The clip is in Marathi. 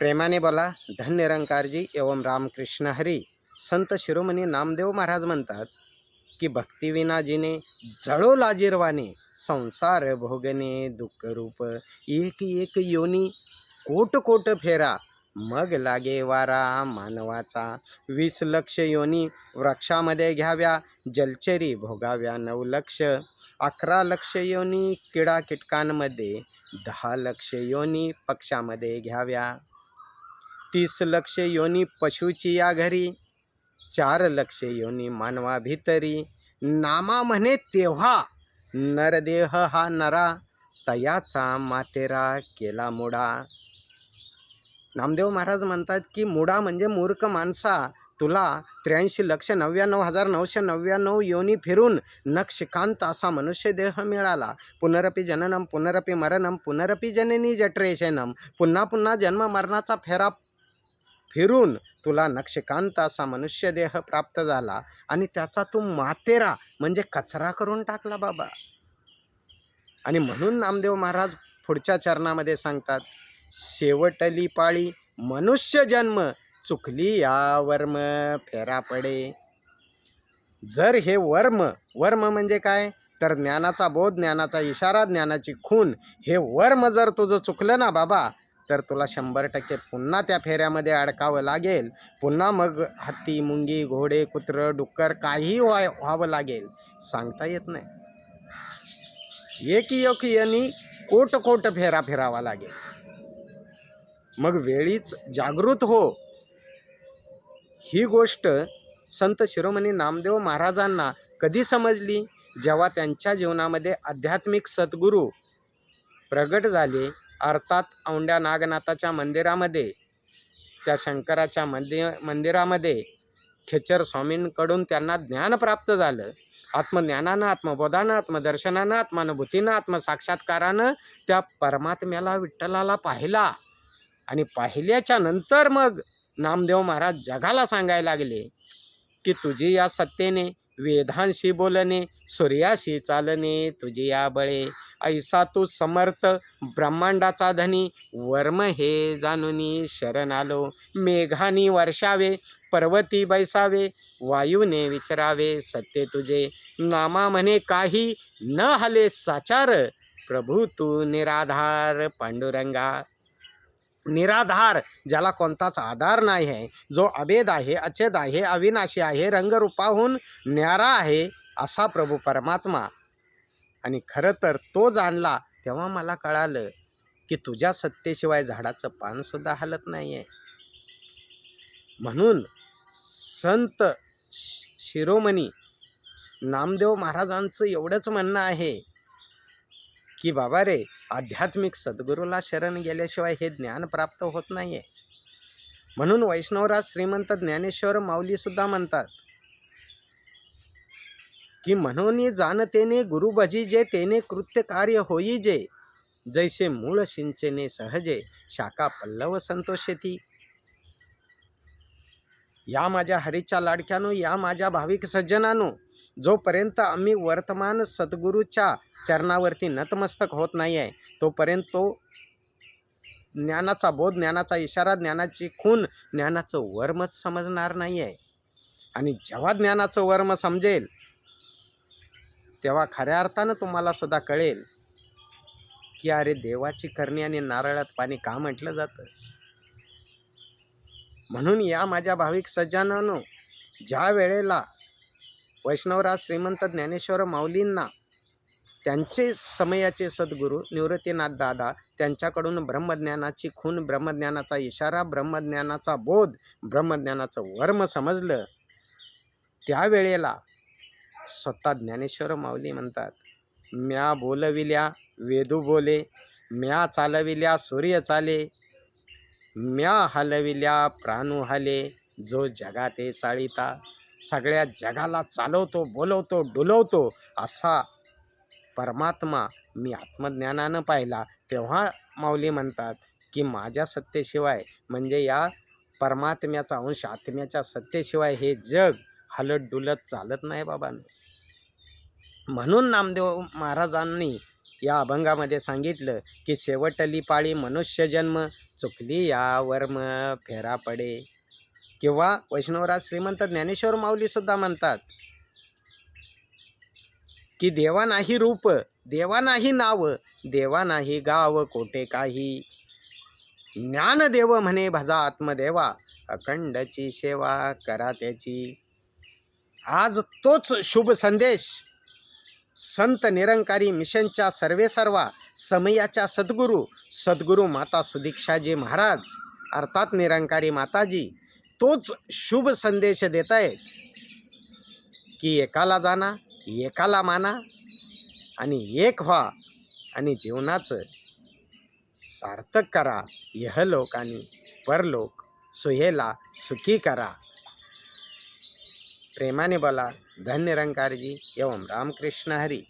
प्रेमाने बोला धन निरंकारजी एवं रामकृष्ण हरी. संत शिरोमणी नामदेव महाराज म्हणतात की भक्तिविनाजीने जळो लाजीरवाने संसार भोगणे दुःखरूप. एक एक योनी कोट कोट फेरा मग लागे वारा मानवाचा. वीस लक्ष योनी वृक्षामध्ये घ्याव्या जलचरी भोगाव्या नऊ लक्ष. अकरा लक्ष योनी किडा कीटकांमध्ये दहा लक्ष योनी पक्षामध्ये घ्याव्या. तीस लक्ष योनी पशुची या घरी चार लक्ष योनी मानवा भितरी. नामा म्हणे तेव्हा नरदेह हा नरा तयाचा मातेरा केला मुडा. नामदेव महाराज म्हणतात की मुडा म्हणजे मूर्ख माणसा. तुला त्र्याऐंशी लक्ष नव्याण्णव हजार नऊशे नव्याण्णव योनी फिरून नक्षकांत असा मनुष्य देह मिळाला. पुनरपी जननम पुनरपी मरणम पुनरपी जननी जटरेशनम पुन्हा पुन्हा जन्म मरणाचा फेरा फिरून तुला नक्षकांत असा मनुष्यदेह प्राप्त झाला आणि त्याचा तू मातेरा म्हणजे कचरा करून टाकला बाबा. आणि म्हणून नामदेव महाराज पुढच्या चरणामध्ये सांगतात शेवटली पाळी मनुष्य जन्म चुकली या वर्म फेरा पडे जर हे वर्म वर्म म्हणजे काय? तर ज्ञानाचा बोध ज्ञानाचा इशारा ज्ञानाची खून हे वर्म जर तुझं चुकलं ना बाबा तर तुला शंभर टक्के पुन्हा त्या फेऱ्यामध्ये अडकावं लागेल. पुन्हा मग हत्ती मुंगी घोडे कुत्रं डुक्कर काहीही व्हाय व्हावं लागेल. सांगता येत नाही. एक एक यांनी कोट कोट फेरा फिरावा लागेल. मग वेळीच जागृत हो. ही गोष्ट संत शिरोमणी नामदेव महाराजांना कधी समजली? जेव्हा त्यांच्या जीवनामध्ये आध्यात्मिक सद्गुरू प्रगट झाले अर्थात औंड्या नागनाथाच्या मंदिरामध्ये त्या शंकराच्या मंदि मंदिरामध्ये खेचर स्वामींकडून त्यांना ज्ञान प्राप्त झालं. आत्मज्ञानानं आत्मबोधानं आत्मदर्शनानं आत्मानुभूतीनं आत्मसाक्षात्कारानं त्या परमात्म्याला विठ्ठलाला पाहिला. आणि पाहिल्याच्या नंतर मग नामदेव महाराज जगाला सांगायला लागले की तुझी या सत्तेने वेदांशी बोलणे सूर्याशी चालणे तुझी या बळे ऐसा तू समर्थ ब्रह्मांडाचा धनी. वर्म हे जाणुनी शरण आलो. मेघानी वर्षावे पर्वती बैसावे. वायूने विचरावे सत्य तुझे. नामा म्हणे काही न हले साचार. प्रभू तू निराधार पांडुरंगा. निराधार ज्याला कोणताच आधार नाही आहे. जो अभेद आहे अचेद आहे अविनाशी आहे रंगरूपाहून न्यारा आहे असा प्रभू परमात्मा. आणि खरं तर तो जाणला तेव्हा मला कळालं की तुझ्या सत्तेशिवाय झाडाचं पानसुद्धा हलत नाही आहे म्हणून संत शि- शिरोमणी नामदेव महाराजांचं एवढंच म्हणणं आहे की बाबा रे आध्यात्मिक सद्गुरूला शरण गेल्याशिवाय हे ज्ञान प्राप्त होत नाही आहे म्हणून वैष्णवराज श्रीमंत ज्ञानेश्वर माऊलीसुद्धा म्हणतात की म्हणून जाणतेने गुरुभजी जे तेने कृत्य कार्य होई जे जैसे मूळ सिंचने सहजे शाखा पल्लव संतोषेती. या माझ्या हरीच्या लाडक्यानो या माझ्या भाविक सज्जनानो जोपर्यंत आम्ही वर्तमान सद्गुरूच्या चरणावरती नतमस्तक होत नाही आहे तोपर्यंत तो ज्ञानाचा बोध ज्ञानाचा इशारा ज्ञानाची खून ज्ञानाचं वर्मच समजणार नाही आहे आणि जेव्हा ज्ञानाचं वर्म समजेल तेव्हा खऱ्या अर्थानं तुम्हाला सुद्धा कळेल की अरे देवाची करणी आणि नारळात पाणी का म्हटलं जातं? म्हणून या माझ्या भाविक सज्जनानो ज्या वेळेला वैष्णवराज श्रीमंत ज्ञानेश्वर माऊलींना त्यांचे समयाचे सद्गुरू निवृत्तीनाथ दादा त्यांच्याकडून ब्रह्मज्ञानाची खून ब्रह्मज्ञानाचा इशारा ब्रह्मज्ञानाचा बोध ब्रह्मज्ञानाचं वर्म समजलं त्यावेळेला स्वतः ज्ञानेश्वर माऊली म्हणतात. म्या बोलविल्या वेदू बोले. म्या चालविल्या सूर्य चाले. म्या हलविल्या प्राणू हले. जो जगाते चाळीता सगळ्या जगाला चालवतो बोलवतो डुलवतो असा परमात्मा मी आत्मज्ञानानं पाहिला. तेव्हा माऊली म्हणतात की माझ्या सत्तेशिवाय म्हणजे या परमात्म्याचा अंश आत्म्याच्या सत्तेशिवाय हे जग हलत डुलत चालत नाही बाबांनो. म्हणून नामदेव महाराजांनी या अभंगामध्ये सांगितलं की शेवटली पाळी मनुष्य जन्म चुकली या वर्म फेरा पडे. किंवा वैष्णवराज श्रीमंत ज्ञानेश्वर माऊलीसुद्धा म्हणतात की देवा नाही रूप देवा नाही नाव देवा नाही गाव कोठे काही. ज्ञानदेव म्हणे भजा आत्मदेवा अखंडची सेवा करा त्याची. आज तोच शुभ संदेश. संत निरंकारी मिशनच्या सर्वेसर्वा समयाच्या सद्गुरू सद्गुरू माता सुदीक्षाजी महाराज अर्थात निरंकारी माताजी तोच शुभ संदेश देत आहेत की एकाला जाणा एकाला माना आणि एक व्हा आणि जीवनाचं सार्थक करा. यहलोक आणि परलोक सुहेला सुखी करा. प्रेमाने बोला. धन्य रंकारजी एवं रामकृष्ण हरी.